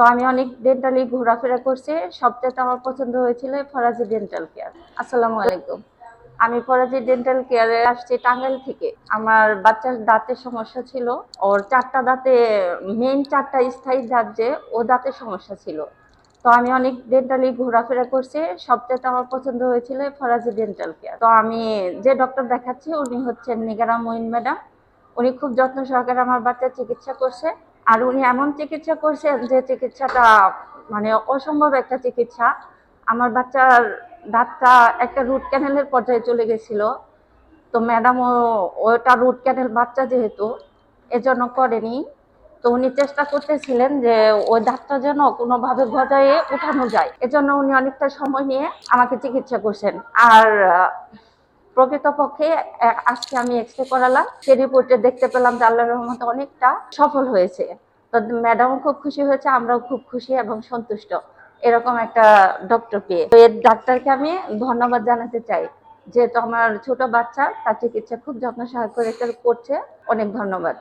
তো আমি অনেক ডেন্টালি ঘোরাফেরা করছি। সবচেয়ে আমার পছন্দ হয়েছিল ফরাজি ডেন্টাল কেয়ার আসসালামু আলাইকুম। আমি ফরাজি ডেন্টাল কেয়ারে আসছি টাঙ্গাইল থেকে। আমার বাচ্চার দাঁতের সমস্যা ছিল। ওর চারটা দাঁতে মেইন চারটা স্থায়ী দাঁত যে, ও দাঁতের সমস্যা ছিল। তো আমি অনেক ডেন্টালি ঘোরাফেরা করছি। সবচেয়ে আমার পছন্দ হয়েছিল ফরাজি ডেন্টাল কেয়ার তো আমি যে ডক্টর দেখাচ্ছি, উনি হচ্ছেন নিগারা মঈন ম্যাডাম। উনি খুব যত্ন সহকারে আমার বাচ্চার চিকিৎসা করছে। আর উনি এমন চিকিৎসা করছেন যে চিকিৎসাটা মানে অসম্ভব একটা চিকিৎসা। আমার বাচ্চার দাঁতটা একটা রুট ক্যানেলের পর্যায়ে চলে গেছিল। তো ম্যাডাম ওটা রুট ক্যানেল বাচ্চা যেহেতু, এজন্য করেনি। তো উনি চেষ্টা করতেছিলেন যে ওই দাঁতটা যেন কোনোভাবে গজায়ে উঠানো যায়। এজন্য উনি অনেকটা সময় নিয়ে আমাকে চিকিৎসা করছেন। আর প্রকৃতপক্ষে আজকে আমি এক্স রে করালাম। সে রিপোর্টে দেখতে পেলাম যে আল্লাহ রহমতে অনেকটা সফল হয়েছে। তো ম্যাডামও খুব খুশি হয়েছে, আমরাও খুব খুশি এবং সন্তুষ্ট। এরকম একটা ডক্টর পেয়ে। তো এর ডাক্তারকে আমি ধন্যবাদ জানাতে চাই। যেহেতু আমার ছোট বাচ্চা, তার চিকিৎসা খুব যত্ন সহকারে করছে, অনেক ধন্যবাদ।